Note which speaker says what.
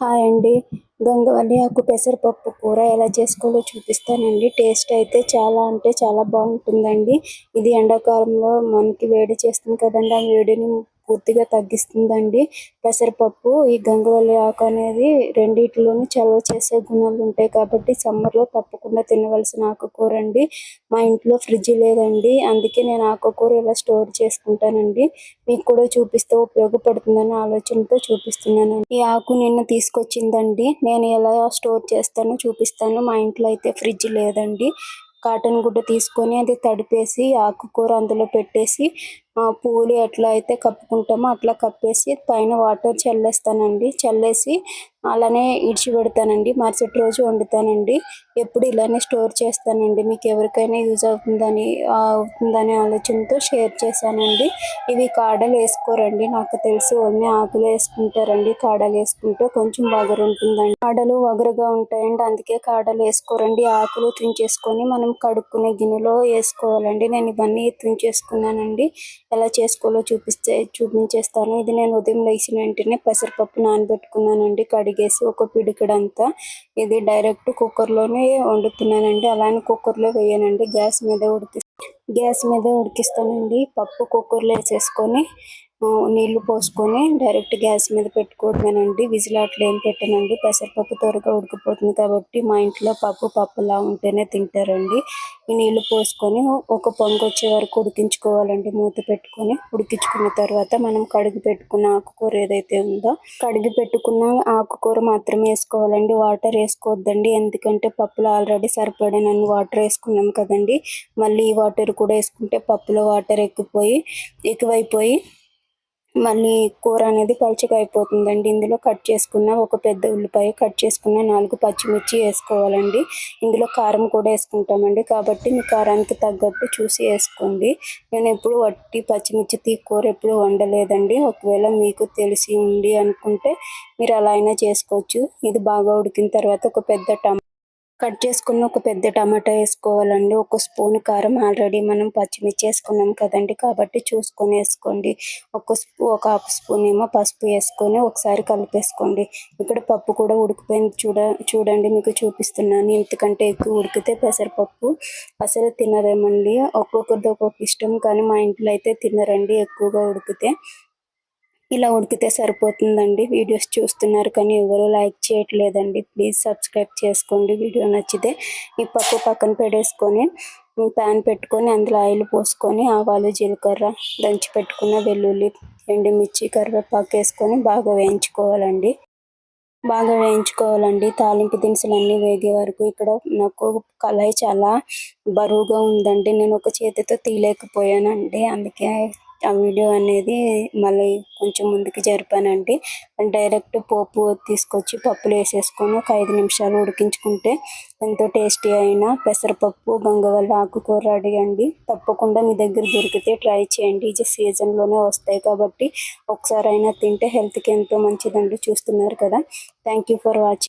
Speaker 1: Hi అండి. గంగవల్లి ఆకు పెసరపప్పు కూర ఎలా చేసుకోవాలో చూపిస్తానండి. టేస్ట్ అయితే చాలా అంటే చాలా బాగుంటుందండి. ఇది ఎండాకాలంలో మనకి వేడి చేస్తుంది కదండి. ఆ వేడిని పూర్తిగా తగ్గిస్తుందండి. పెసరపప్పు ఈ గంగవల్లి ఆకు అనేది రెండిట్లోనూ చలవ చేసే గుణాలు ఉంటాయి కాబట్టి సమ్మర్లో తప్పకుండా తినవలసిన ఆకుకూర అండి మా ఇంట్లో ఫ్రిడ్జ్ లేదండి. అందుకే నేను ఆకుకూర ఇలా స్టోర్ చేసుకుంటానండి. మీకు కూడా చూపిస్తే ఉపయోగపడుతుందని ఆలోచనతో చూపిస్తున్నాను. ఈ ఆకు నిన్న తీసుకొచ్చిందండి. నేను ఎలా స్టోర్ చేస్తానో చూపిస్తాను. మా ఇంట్లో అయితే ఫ్రిడ్జ్ లేదండి. కాటన్ గుడ్డ తీసుకొని అది తడిపేసి ఆకుకూర అందులో పెట్టేసి పూలు ఎట్లా అయితే కప్పుకుంటామో అట్లా కప్పేసి పైన వాటర్ చల్లేస్తానండి. చల్లేసి అలానే ఇడిచిపెడతానండి. మరుసటి రోజు వండుతానండి. ఎప్పుడు ఇలానే స్టోర్ చేస్తానండి. మీకు ఎవరికైనా యూజ్ అవుతుందని అవుతుందనే ఆలోచనతో షేర్ చేశానండి. ఇవి కాడలు వేసుకోరండి. నాకు తెలిసి ఓన్లీ ఆకులు వేసుకుంటారండి. కాడలు వేసుకుంటే కొంచెం వగరు ఉంటుందండి కాడలు వగరుగా ఉంటాయండి. అందుకే కాడలు వేసుకోరండి. ఆకులు తుంచేసుకొని మనం కడుక్కునే గిన్నెలో వేసుకోవాలండి. నేను ఇవన్నీ తుంచేసుకున్నానండి. ఎలా చేసుకోవాలో చూపిస్తే చూపించేస్తాను. ఇది నేను ఉదయం లేచిన వెంటనే పెసరపప్పు నానబెట్టుకున్నానండి. కడిగేసి ఒక పిడికడంతా ఇది డైరెక్ట్ కుక్కర్లోనే వండుతున్నానండి. అలానే కుక్కర్లో వేయనండి. గ్యాస్ మీద ఉడికి గ్యాస్ మీద ఉడికిస్తానండి. పప్పు కుక్కర్లో వేసేసుకొని నీళ్ళు పోసుకొని డైరెక్ట్ గ్యాస్ మీద పెట్టుకోవడమేనండి విజిల్ అట్లా ఏం పెట్టనండి. పెసరపప్పు త్వరగా ఉడికిపోతుంది కాబట్టి మా ఇంట్లో పప్పు పప్పులా ఉంటేనే తింటారండి. ఈ నీళ్ళు పోసుకొని ఒక పొంగు వచ్చే వరకు ఉడికించుకోవాలండి. మూత పెట్టుకొని ఉడికించుకున్న తర్వాత మనం కడిగి పెట్టుకున్న ఆకుకూర ఏదైతే ఉందో కడిగి పెట్టుకున్న ఆకుకూర మాత్రమే వేసుకోవాలండి. వాటర్ వేసుకోవద్దండి. ఎందుకంటే పప్పులో ఆల్రెడీ సరిపడినన్ని వాటర్ వేసుకున్నాం కదండి. మళ్ళీ ఈ వాటర్ కూడా వేసుకుంటే పప్పులో వాటర్ ఎక్కిపోయి ఎక్కువైపోయి మళ్ళీ కూర అనేది పలుచగా అయిపోతుందండి. ఇందులో కట్ చేసుకున్న ఒక పెద్ద ఉల్లిపాయ కట్ చేసుకున్న నాలుగు పచ్చిమిర్చి వేసుకోవాలండి. ఇందులో కారం కూడా వేసుకుంటామండి. కాబట్టి మీ కారానికి తగ్గట్టు చూసి వేసుకోండి. నేను ఎప్పుడు వట్టి పచ్చిమిర్చి తీ కూర ఎప్పుడు వండలేదండి. ఒకవేళ మీకు తెలిసి ఉంది అనుకుంటే మీరు అలా అయినా చేసుకోవచ్చు. ఇది బాగా ఉడికిన తర్వాత ఒక పెద్ద టమా కట్ చేసుకున్న ఒక పెద్ద టమాటా వేసుకోవాలండి. ఒక స్పూన్ కారం ఆల్రెడీ మనం పచ్చిమిర్చి వేసుకున్నాం కదండి. కాబట్టి చూసుకొని వేసుకోండి. ఒక స్పూ ఒక హాఫ్ స్పూన్ ఏమో పసుపు వేసుకొని ఒకసారి కలిపేసుకోండి. ఇక్కడ పప్పు కూడా ఉడికిపోయింది చూడ చూడండి మీకు చూపిస్తున్నాను. ఇంతకంటే ఎక్కువ ఉడికితే పెసరపప్పు అసలు తినరేమండి. ఒక్కొక్కరిది ఒక్కొక్క ఇష్టం కానీ మా ఇంట్లో అయితే తినరండి ఎక్కువగా ఉడికితే. ఇలా ఉడికితే సరిపోతుందండి. వీడియోస్ చూస్తున్నారు కానీ ఎవరు లైక్ చేయట్లేదండి. ప్లీజ్ సబ్స్క్రైబ్ చేసుకోండి. వీడియో నచ్చితే ఈ పప్పు పక్కన పెట్టేసుకొని ప్యాన్ పెట్టుకొని అందులో ఆయిల్ పోసుకొని ఆవాలు జీలకర్ర దంచి పెట్టుకున్న వెల్లుల్లి ఎండుమిర్చి కరివేపాకు వేసుకొని బాగా వేయించుకోవాలండి. బాగా వేయించుకోవాలండి. తాలింపు దినుసులు అన్నీ వేగే వరకు ఇక్కడ నాకు కళాయి చాలా బరువుగా ఉందండి. నేను ఒక చేతితో తీయలేకపోయానండి. అందుకే ఆ వీడియో అనేది మళ్ళీ కొంచెం ముందుకు జరిపానండి. డైరెక్ట్ పోపు తీసుకొచ్చి పప్పులు వేసేసుకొని ఒక ఐదు నిమిషాలు ఉడికించుకుంటే ఎంతో టేస్టీ అయిన పెసరపప్పు గంగవల్ల ఆకుకూర రెడీ అండి తప్పకుండా మీ దగ్గర దొరికితే ట్రై చేయండి. ఇది సీజన్లోనే వస్తాయి కాబట్టి ఒకసారి అయినా తింటే హెల్త్కి ఎంతో మంచిదండి చూస్తున్నారు కదా. Thank you for watching.